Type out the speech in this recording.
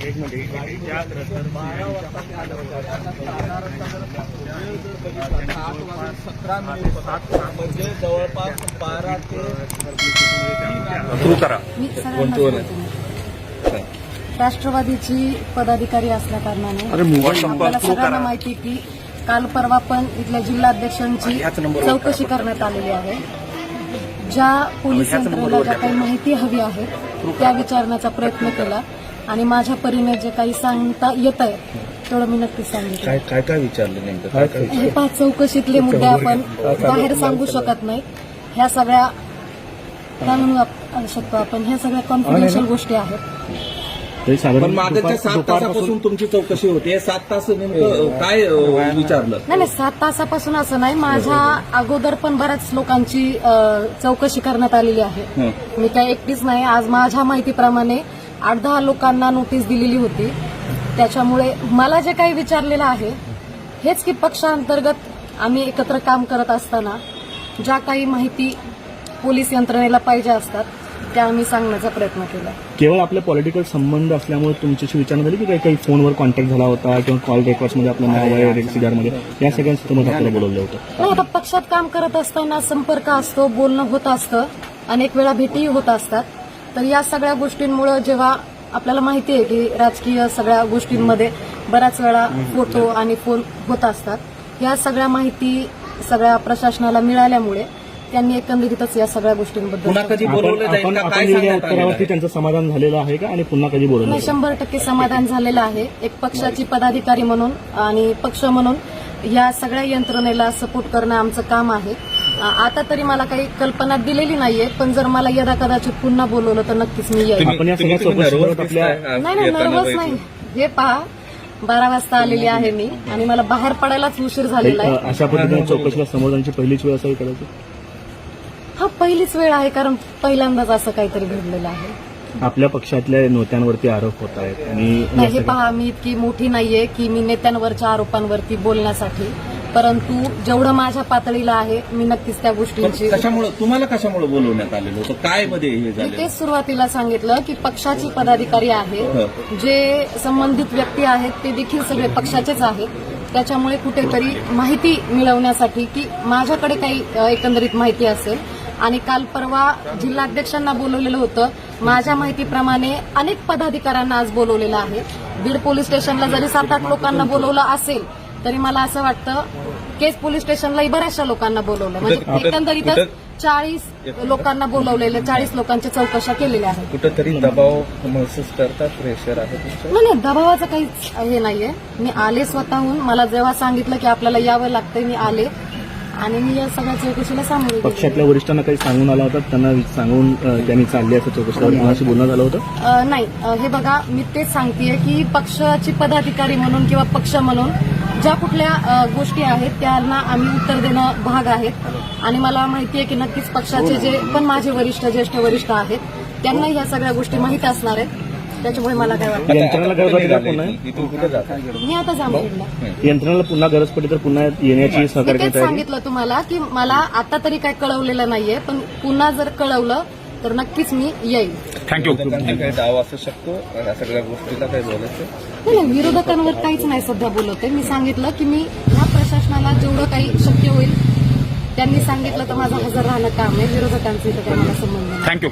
एक मिनिट ज्या म्हणजे जवळपास बारा ते सुरू करा. राष्ट्रवादीची पदाधिकारी असल्या कारणाने आपल्याला सगळ्यांना माहिती की काल परवा पण इथल्या जिल्हाध्यक्षांची चौकशी करण्यात आलेली आहे. ज्या पोलीस यंत्रणेला ज्या काही माहिती हवी आहे त्या विचारण्याचा प्रयत्न केला आणि माझ्या परीने जे काही सांगता येत आहे तेवढं मी नक्कीच सांगितलं. काय काय काय विचारलं नेमकं? काय काय हे पाच चौकशीतले मुद्दे आपण बाहेर सांगू शकत नाही. ह्या सगळ्या काय म्हणू आप- शकतो आपण. ह्या सगळ्या कॉन्फिडेन्शियल गोष्टी आहेत. पण मागच्या सात तासापासून तुमची चौकशी होते. सात तास नेमकं काय विचारलं? नाही नाही सात तासापासून असं नाही. माझ्या अगोदर पण बऱ्याच लोकांची चौकशी करण्यात आलेली आहे. हं. मी काय एकटीच नाही. आज माझ्या माहितीप्रमाणे आठ दहा लोकांना नोटीस दिलेली होती. त्याच्यामुळे मला जे काही विचारलेलं आहे हेच की पक्षांतर्गत आम्ही एकत्र काम करत असताना ज्या काही माहिती पोलीस यंत्रणेला पाहिजे असतात त्या आम्ही सांगण्याचा प्रयत्न केला. केवळ आपले पॉलिटिकल संबंध असल्यामुळे तुमच्याशी विचारणा झाली की काही काही फोनवर कॉन्टॅक्ट झाला होता किंवा कॉल रेकॉर्ड्समध्ये आपलं नाव आहे रेक्सिडारमध्ये या सगळ्यांचं तुम्हाला आपल्याला बोलवलं होतं. नाही आता पक्षात काम करत असताना संपर्क असतो बोलणं होत असतं अनेक वेळा भेटीही होत असतात. तर या सगळ्या गोष्टींमुळे जेव्हा आपल्याला माहिती आहे की राजकीय सगळ्या गोष्टींमध्ये बऱ्याच वेळा फोटो आणि फोन होत असतात. या सगळ्या माहिती सगळ्या प्रशासनाला मिळाल्यामुळे त्यांनी एकंदरीतच या सगळ्या गोष्टींबद्दल पुन्हा कधी आपण बोलवलं जाईल आपण का? आपण काय दिलेल्या सांगण्यात आलेलं उत्तरावरती आहे? त्यांचं समाधान झालेलं आहे का? आणि पुन्हा कधी बोलवलं नाही, जाईल? शंभर टक्के समाधान झालेलं आहे. एक पक्षाची पदाधिकारी म्हणून आणि पक्ष म्हणून या सगळ्या यंत्रणेला सपोर्ट करणं आमचं काम आहे. आ- आता तरी मला काही कल्पना दिलेली नाहीये पण जर मला यदा कदाचित पुन्हा बोलवलं तर नक्कीच मी येईल. आपण या तुम्ही- सगळ्या तुम्ही चौकशी nervous करत आपल्या दिसताय, नाही नाही येताना नर्वस. नाही. हे पहा बारा वाजता आलेली आहे मी आणि मला बाहेर पडायलाच उशीर झालेला आहे. अशा पद्धतीने चौकशीला समोर जाण्याची पहिलीच वेळ असावी कदाचित? हा पहिलीच वेळ आहे कारण पहिल्यांदाच असं काहीतरी घडलेलं आहे. आपल्या पक्षातल्या नेत्यांवरती आरोप होत आहेत आणि हे पहा मी इतकी मोठी नाहीये की मी नेत्यांवरच्या आरोपांवरती बोलण्यासाठी. परंतु जेवढं माझ्या पातळीला आहे मी नक्कीच त्या गोष्टींची कशामुळे तुम्हाला कशामुळे बोलवण्यात आलेलं होतं? काय मध्ये हे मी झालं तेच सुरुवातीला सांगितलं की पक्षाचे पदाधिकारी आहेत जे संबंधित व्यक्ती आहेत ते देखील सगळे पक्षाचेच आहेत. त्याच्यामुळे कुठेतरी माहिती मिळवण्यासाठी की माझ्याकडे काही एकंदरीत माहिती असेल आणि काल परवा जिल्हाध्यक्षांना बोलवलेलं होतं. माझ्या माहितीप्रमाणे अनेक पदाधिकाऱ्यांना आज बोलवलेलं आहे. बीड पोलीस स्टेशनला जरी सात आठ लोकांना बोलवलं असेल तरी मला असं वाटतं केस पोलीस स्टेशनलाही बऱ्याचशा लोकांना बोलवलं. म्हणजे एकंदरीतच चाळीस लोकांना बोलवलेलं चाळीस लोकांच्या चौकशा केलेल्या आहेत. कुठंतरी दबाव महसूस करतात प्रेशर आहे नाही नाही दबावाचं काहीच हे नाहीये. मी आले स्वतःहून. मला जेव्हा सांगितलं की आपल्याला यावं लागतंय मी आले. आणि मी या सगळ्या चौकशीला सामोरे गेले. पक्षातल्या वरिष्ठांना काही सांगून आला होता? त्यांना सांगून अ, त्यांनी चालली असं चौकशीला कोणाशी बोलणं झालं होतं? अ, नाही. अ, हे बघा मी तेच सांगतेय की पक्षाची पदाधिकारी म्हणून किंवा पक्ष म्हणून ज्या कुठल्या अ, गोष्टी आहेत त्यांना आम्ही उत्तर देणं भाग आहेत. आणि मला माहिती आहे की नक्कीच पक्षाचे जे पण माझे वरिष्ठ ज्येष्ठ वरिष्ठ आहेत त्यांना ह्या सगळ्या गोष्टी माहीत असणार आहेत. त्याच्यामुळे मला काय वाटतं. यंत्रणेला गरज वाटली तर पुन्हा? इथून कुठे जातात मी आता जांभूळला यंत्रणेला पुन्हा गरज पडली तर पुन्हा येण्याची मी सहकार्य तेच तयारी सांगितलं तुम्हाला की मला आता तरी काय कळवलेलं नाहीये पण पुन्हा जर कळवलं तर नक्कीच मी येईल. थँक्यू विरोधकांचा काही डाव असू शकतो या सगळ्या गोष्टीला काय बोलायचं? नाही नाही, विरोधकांवर काहीच नाही सध्या बोलवते मी सांगितलं की मी ह्या प्रशासनाला जेवढं काही शक्य होईल त्यांनी सांगितलं तर माझं हजर राहणं काम आहे. विरोधकांचं इथं काही मला संबंध नाही. थँक्यू